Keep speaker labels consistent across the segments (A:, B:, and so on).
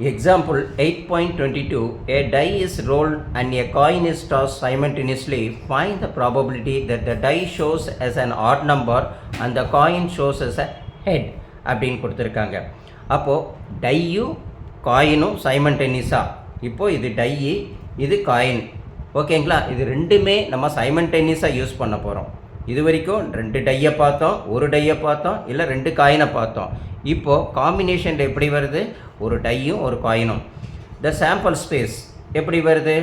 A: Example 8.22 A die is rolled and a coin is tossed simultaneously. Find the probability that the die shows as an odd number and the coin shows as a head அப்படின்னு கொடுத்துருக்காங்க அப்போது டையும் காயினும் சைமன்டெனிஸாக இப்போது இது dye இது coin ஓகேங்களா இது ரெண்டுமே நம்ம சைமன்டெனிஸாக யூஸ் பண்ண போகிறோம் இது வரைக்கும் ரெண்டு டையை பார்த்தோம் ஒரு டையை பார்த்தோம் இல்லை ரெண்டு காயினை பார்த்தோம் இப்போது காம்பினேஷன் எப்படி வருது? ஒரு டையும் ஒரு காயினும் த சாம்பிள் ஸ்பேஸ் எப்படி வருது?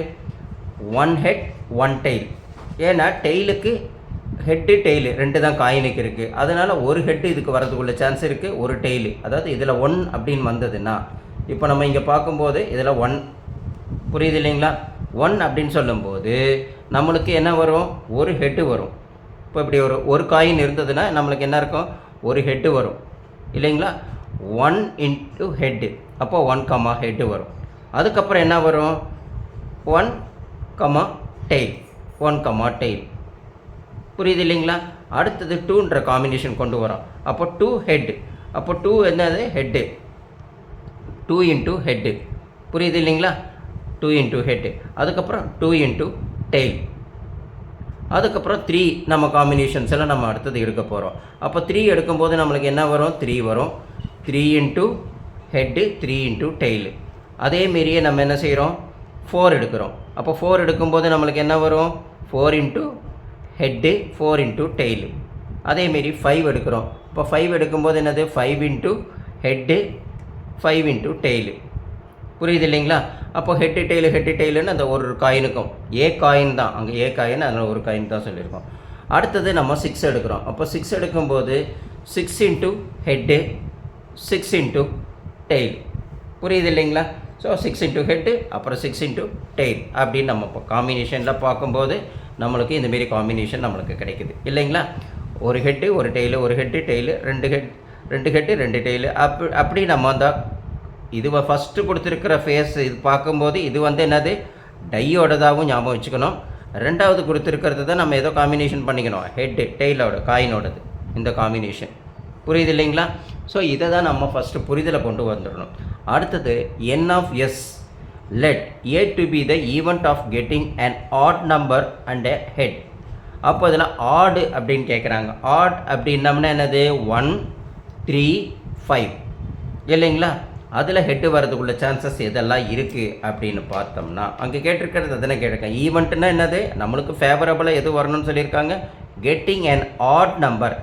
A: ஒன் ஹெட் ஒன் டெய்ல் ஏன்னா டெய்லுக்கு ஹெட்டு டெய்லு ரெண்டு தான் காயினுக்கு இருக்குது அதனால் ஒரு ஹெட்டு இதுக்கு வரதுக்குள்ள சான்ஸ் இருக்குது ஒரு டெய்லு அதாவது இதில் ஒன் அப்படின்னு வந்ததுன்னா இப்போ நம்ம இங்கே பார்க்கும்போது இதில் ஒன் புரியுது இல்லைங்களா? ஒன் அப்படின்னு சொல்லும்போது நம்மளுக்கு என்ன வரும்? ஒரு ஹெட்டு வரும். இப்போ இப்படி ஒரு ஒரு காயின் இருந்ததுன்னா நம்மளுக்கு என்ன இருக்கும்? ஒரு ஹெட்டு வரும். இல்லைங்களா? ஒன் இன்ட்டு ஹெட்டு அப்போ ஒன் கமா ஹெட்டு வரும். அதுக்கப்புறம் என்ன வரும்? One comma tail one comma tail புரியுது இல்லைங்களா? அடுத்தது டூன்ற காம்பினேஷன் கொண்டு வரோம். அப்போ டூ ஹெட்டு அப்போ டூ என்னது? ஹெட்டு டூ இன்ட்டு ஹெட்டு புரியுது இல்லைங்களா? டூ இன்ட்டு ஹெட்டு அதுக்கப்புறம் டூ இன்ட்டு டெய்ல் அதுக்கப்புறம் த்ரீ நம்ம காம்பினேஷன்ஸ் எல்லாம் நம்ம அடுத்தது எடுக்க போகிறோம் அப்போ த்ரீ எடுக்கும்போது நம்மளுக்கு என்ன வரும்? த்ரீ வரும். Three into head three into tail அதேமாரியே நம்ம என்ன செய்கிறோம் ஃபோர் எடுக்கிறோம். அப்போ ஃபோர் எடுக்கும்போது நம்மளுக்கு என்ன வரும்? Four into head four into tail அதேமாரி ஃபைவ் எடுக்கிறோம். இப்போ ஃபைவ் எடுக்கும்போது என்னது? Five into head five into tail புரியுது இல்லைங்களா அப்போ ஹெட்டு டெய்லு ஹெட்டு டெய்லுன்னு அந்த ஒரு காயினுக்கும் ஏ காயின் தான். அங்கே ஏ காயின் அதில் ஒரு காயின் தான் சொல்லியிருக்கோம். அடுத்தது நம்ம சிக்ஸ் எடுக்கிறோம். அப்போ சிக்ஸ் எடுக்கும்போது six into head six into tail புரியுது இல்லைங்களா ஸோ சிக்ஸ் இன்ட்டு ஹெட்டு அப்புறம் சிக்ஸ் இன்ட்டு டெய்ல் அப்படின்னு நம்ம இப்போ காம்பினேஷனில் பார்க்கும்போது நம்மளுக்கு இந்தமாரி காம்பினேஷன் நம்மளுக்கு கிடைக்குது. இல்லைங்களா? ஒரு ஹெட்டு ஒரு டெய்லு ஒரு ஹெட்டு டெய்லு ரெண்டு ஹெட் ரெண்டு ஹெட்டு ரெண்டு டெய்லு அப் அப்படி நம்ம அந்த இது ஃபஸ்ட்டு கொடுத்துருக்கிற ஃபேஸ் இது பார்க்கும்போது இது வந்து என்னது? டையோடதாகவும் ஞாபகம் வச்சுக்கணும். ரெண்டாவது கொடுத்துருக்கிறது தான் நம்ம ஏதோ காம்பினேஷன் பண்ணிக்கணும். ஹெட்டு டெய்லோட காயினோடது இந்த காம்பினேஷன் புரியுது இல்லைங்களா? ஸோ இதை தான் நம்ம ஃபஸ்ட்டு புரிதலை கொண்டு வந்துடணும். அடுத்தது n of S let A to be the event of getting and odd number and a head அப்போ இதில் ஆடு அப்படின்னு கேட்குறாங்க. ஆட் அப்படின்னம்னா என்னது? ஒன் த்ரீ ஃபைவ் இல்லைங்களா? அதில் ஹெட்டு வரதுக்குள்ள சான்சஸ் எதெல்லாம் இருக்குது அப்படின்னு பார்த்தோம்னா அங்கே கேட்டிருக்கிறது அதனை கேட்டிருக்கேன். ஈவெண்ட்டுன்னா என்னது? நம்மளுக்கு ஃபேவரபுளாக எது வரணும்னு சொல்லியிருக்காங்க? கெட்டிங் அண்ட் ஆட் நம்பர்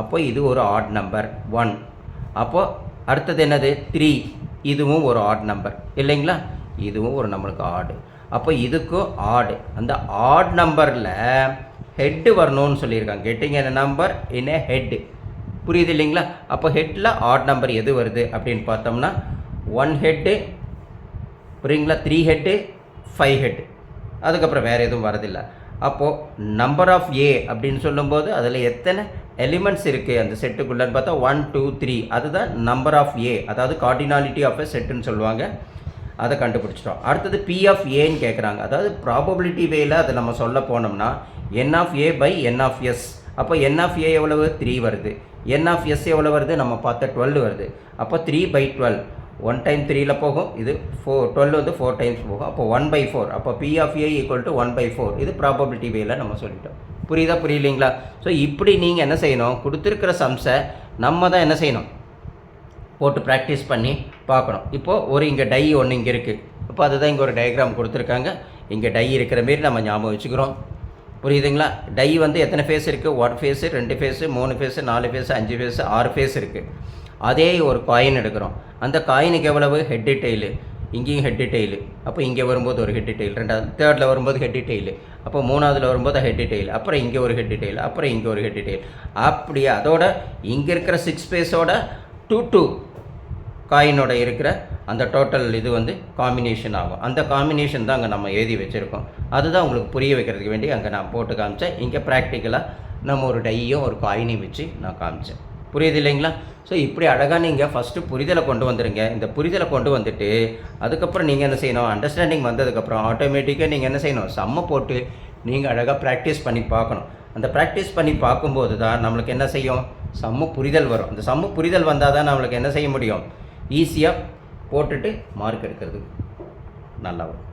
A: அப்போ இது ஒரு ஆட் நம்பர் ஒன் அப்போது அடுத்தது என்னது? த்ரீ இதுவும் ஒரு ஆட் நம்பர் இல்லைங்களா? இதுவும் ஒரு நம்மளுக்கு ஆடு அப்போ இதுக்கும் ஆடு அந்த ஆட் நம்பரில் ஹெட்டு வரணும்னு சொல்லியிருக்காங்க. Getting an number in head புரியுது இல்லைங்களா? அப்போ ஹெட்டில் ஆட் நம்பர் எது வருது அப்படின்னு பார்த்தோம்னா ஒன் ஹெட்டு புரியுங்களா? த்ரீ ஹெட்டு ஃபைவ் ஹெட்டு அதுக்கப்புறம் வேறு எதுவும் வரதில்லை. அப்போது நம்பர் ஆஃப் ஏ அப்படின்னு சொல்லும்போது அதில் எத்தனை எலிமெண்ட்ஸ் இருக்குது அந்த செட்டுக்குள்ளேன்னு பார்த்தா ஒன் டூ த்ரீ அதுதான் நம்பர் ஆஃப் ஏ அதாவது கார்டினாலிட்டி ஆஃப் எ செட்டுன்னு சொல்லுவாங்க. அதை கண்டுபிடிச்சிட்டோம். அடுத்தது பி ஆஃப் ஏன்னு கேட்குறாங்க அதாவது ப்ராபபிலிட்டி வேல அதை நம்ம சொல்ல போனோம்னா n of A by n of S அப்போ என் ஆஃப் ஏ எவ்வளவு? த்ரீ வருது. என் ஆஃப் எஸ் எவ்வளோ வருது? நம்ம பார்த்த டுவெல் வருது. அப்போ three by twelve one time த்ரீயில் போகும். இது ஃபோர் டுவெல் வந்து ஃபோர் டைம்ஸ் போகும். அப்போ ஒன் பை ஃபோர் அப்போ P of A equal to one by four இது ப்ராபபிலிட்டி வேல நம்ம சொல்லிட்டோம். புரியுதா? புரியலைங்களா? ஸோ இப்படி நீங்கள் என்ன செய்யணும்? கொடுத்துருக்கிற சம்ஸை நம்ம தான் என்ன செய்யணும்? போட்டு ப்ராக்டிஸ் பண்ணி பார்க்கணும். இப்போது ஒரு இங்கே டை ஒன்று இங்கே இருக்குது இப்போ அதுதான் இங்கே ஒரு டயக்ராம் கொடுத்துருக்காங்க. இங்கே டை இருக்கிற மாரி நம்ம ஞாபகம் வச்சுக்கிறோம். புரியுதுங்களா? டை வந்து எத்தனை ஃபேஸ் இருக்குது ஒன் ஃபேஸு ரெண்டு ஃபேஸு மூணு ஃபேஸு நாலு ஃபேஸு அஞ்சு ஃபேஸு ஆறு ஃபேஸ் இருக்குது அதே ஒரு காயின் எடுக்கிறோம். அந்த காயினுக்கு எவ்வளவு? ஹெட்டு டெய்லு இங்கேயும் ஹெட்டு டெய்லு அப்போ இங்கே வரும்போது ஒரு ஹெட்டு டெய்ல் ரெண்டாவது தேர்டில் வரும்போது ஹெட்டு டெய்லு அப்போ மூணாவதில் வரும்போது ஹெட்டு டெய்ல் அப்புறம் இங்கே ஒரு ஹெட்டு டெய்ல் அப்புறம் இங்கே ஒரு ஹெட்டு டெய்ல் அப்படியே அதோட இங்கே இருக்கிற சிக்ஸ் ஃபேஸோட டூ டூ காயினோட இருக்கிற அந்த டோட்டல் இது வந்து காம்பினேஷன் ஆகும். அந்த காம்பினேஷன் தான் அங்கே நம்ம எழுதி வச்சுருக்கோம். அதுதான் உங்களுக்கு புரிய வைக்கிறதுக்கு வேண்டி அங்கே நான் போட்டு காமிச்சேன். இங்கே ப்ராக்டிக்கலாக நம்ம ஒரு டையும் ஒரு காயினையும் வச்சு நான் காமிச்சேன். புரியுது இல்லைங்களா? ஸோ இப்படி அழகாக நீங்கள் ஃபஸ்ட்டு புரிதலை கொண்டு வந்துடுங்க இந்த புரிதலை கொண்டு வந்துட்டு அதுக்கப்புறம் நீங்கள் என்ன செய்யணும்? அண்டர்ஸ்டாண்டிங் வந்ததுக்கப்புறம் ஆட்டோமேட்டிக்காக நீங்கள் என்ன செய்யணும்? செம்ம போட்டு நீங்கள் அழகாக ப்ராக்டிஸ் பண்ணி பார்க்கணும். அந்த ப்ராக்டிஸ் பண்ணி பார்க்கும்போது தான் நம்மளுக்கு என்ன செய்யும்? சம்மு புரிதல் வரும். அந்த சம்மு புரிதல் வந்தால் தான் நம்மளுக்கு என்ன செய்ய முடியும்? ஈஸியாக போட்டுட்டு மார்க் எடுக்கிறது நல்லா வரும்